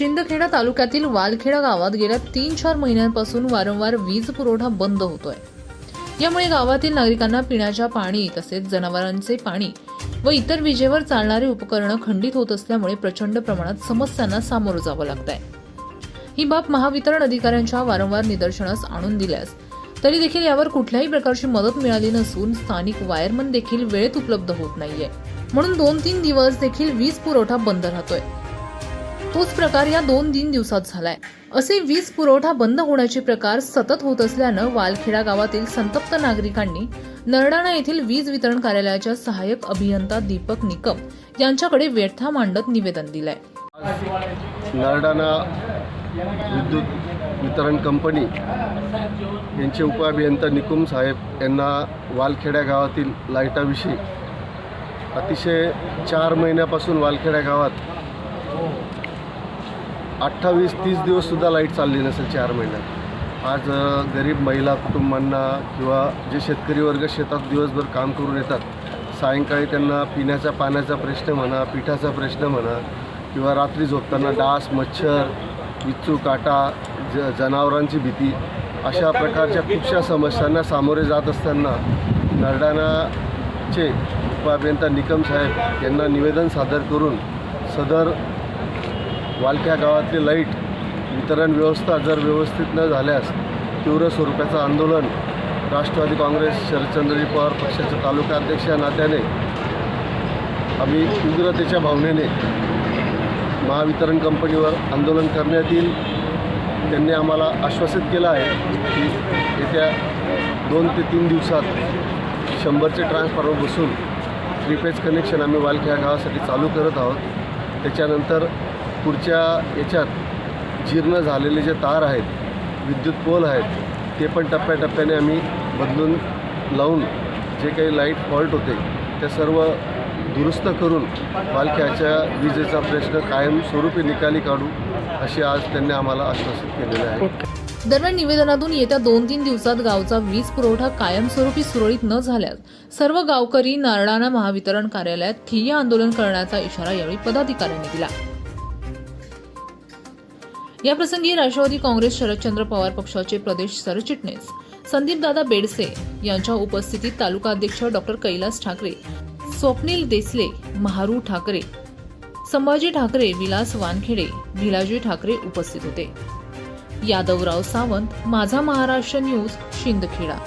शिंदखेडा तालुक्यातील वालखेडा गावात गेल्या तीन चार महिन्यांपासून वारंवार वीज पुरवठा बंद होतोय. यामुळे गावातील नागरिकांना पिण्याच्या पाणी तसेच जनावरांचे पाणी व इतर विजेवर चालणारी उपकरणं खंडित होत असल्यामुळे प्रचंड प्रमाणात समस्यांना सामोरं जावं लागत आहे ही बाब महावितरण अधिकाऱ्यांच्या वारंवार निदर्शनास आणून दिल्यास तरी देखील यावर कुठल्याही प्रकारची मदत मिळाली नसून स्थानिक वायरमन देखील वेळेत उपलब्ध होत नाहीये. म्हणून दोन तीन दिवस देखील वीज पुरवठा बंद राहतोय. तोच प्रकार या दोन तीन दिवसात झालाय. असे वीज पुरवठा बंद होण्याचे प्रकार सतत होत असल्यानं वालखेडा गावातील संतप्त नागरिकांनी नरडाणा येथील वीज वितरण कार्यालयाच्या सहाय्यक अभियंता दीपक निकम यांच्याकडे व्यथा मांडत निवेदन दिलंय. नरडाणा विद्युत वितरण कंपनी यांचे उपअभियंता निकुम साहेब यांना वालखेड्या गावातील लाईटाविषयी अतिशय चार महिन्यापासून वालखेड्या गावात अठ्ठावीस तीस दिवससुद्धा लाइट चालली नसेल चार महिन्यात. आज गरीब महिला कुटुंबांना किंवा जे शेतकरी वर्ग शेतात दिवसभर काम करून येतात सायंकाळी त्यांना पिण्याच्या पाण्याचा प्रश्न म्हणा पिठाचा प्रश्न म्हणा किंवा रात्री झोपताना डास मच्छर विच्चू काटा ज जनावरांची भीती अशा प्रकारच्या खूपशा समस्यांना सामोरे जात असताना नरडाणाचे उपअभियंता निकम साहेब यांना निवेदन सादर करून सदर वालक्या गावातली लाइट वितरण व्यवस्था जर व्यवस्थित न झाल्यास तीव्र स्वरूपाचं आंदोलन राष्ट्रवादी काँग्रेस शरदचंद्रजी पवार पक्षाचे तालुका अध्यक्ष या नात्याने आम्ही उग्रतेच्या भावनेने महावितरण कंपनीवर आंदोलन करण्यात येईल. त्यांनी आम्हाला आश्वासित केलं आहे की येत्या दोन ते तीन दिवसात शंभरचे ट्रान्सफॉर्मर बसून थ्री फेज कनेक्शन आम्ही वालख्या गावासाठी चालू करत आहोत. त्याच्यानंतर पुढच्या याच्यात जीर्ण झालेले जे तार आहेत विद्युत पोल आहेत ते पण टप्प्याटप्प्याने आम्ही बदलून लावून जे काही लाइट फॉल्ट होते ते सर्व दुरुस्त करून पालख्याच्या विजेचा प्रश्न कायमस्वरूपी निकाली काढू अशी आज त्यांनी आम्हाला आश्वासित केलेले आहे. दरम्यान निवेदनातून येत्या दोन तीन दिवसात गावचा वीज पुरवठा कायमस्वरूपी सुरळीत न झाल्यास सर्व गावकरी नारळाणा महावितरण कार्यालयात ठिय्या आंदोलन करण्याचा इशारा यावेळी पदाधिकाऱ्यांनी दिला. याप्रसंगी राष्ट्रवादी काँग्रेस शरदचंद्र पवार पक्षाचे प्रदेश सरचिटणीस संदीपदादा बेडसे यांच्या उपस्थितीत तालुका अध्यक्ष डॉक्टर कैलास ठाकरे स्वप्नील देसले महारू ठाकरे संभाजी ठाकरे विलास वानखेडे भिलाजी ठाकरे उपस्थित होते. यादवराव सावंत माझा महाराष्ट्र न्यूज शिंदखेडा.